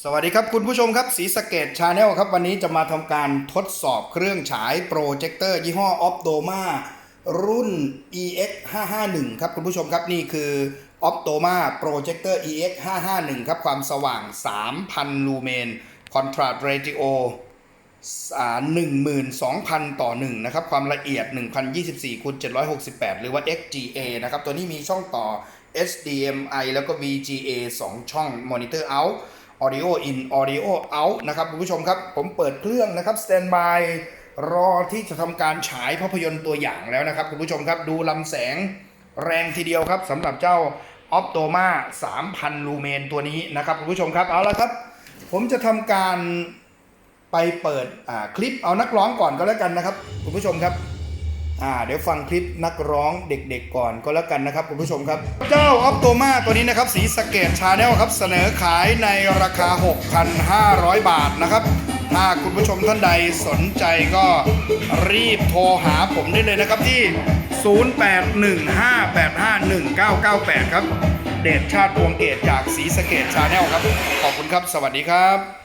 สวัสดีครับคุณผู้ชมครับสีสเกตชาแนลครับ วันนี้จะมาทำการทดสอบเครื่องฉายโปรเจคเตอร์ยี่ห้อ Optoma รุ่น EX 551ครับคุณผู้ชมครับนี่คือ Optoma Projector EX 551ครับความสว่าง 3,000 ลูเมน Contrast Ratio อ่า12,000 ต่อ 1 นะครับ ความละเอียด 1024คูณ768 หรือว่า XGA นะครับ ตัวนี้มีช่องต่อ HDMI แล้วก็ VGA 2 ช่อง Monitor Out Audio In Audio Out นะครับคุณผู้ชมครับ ผมเปิดเครื่องนะครับ Standby รอที่จะทำการฉายภาพยนตร์ตัวอย่างแล้วนะครับคุณผู้ชมครับดูลำแสงแรงทีเดียวครับสำหรับเจ้า Optoma 3,000 ลูเมนตัวนี้นะครับคุณผู้ชมครับเอาละครับ ผมจะทำการไปเปิดคลิปเอานักร้องก่อนก็แล้วกันนะครับคุณผู้ชมครับ อ่าเดี๋ยวฟังคลิปนักร้องเด็กๆก่อนก็แล้วกันนะครับคุณผู้ชมครับ เจ้าออฟโตมาตัวนี้นะครับสีสเกตชาแนลครับเสนอขายในราคา 6,500 บาทนะครับถ้าคุณผู้ชมท่านใดสนใจก็รีบโทรหาผมได้เลยนะครับที่ 0815851998 ครับ เดชชาติพวงเกตจากสีสเกตชาแนลครับ ขอบคุณครับ สวัสดีครับ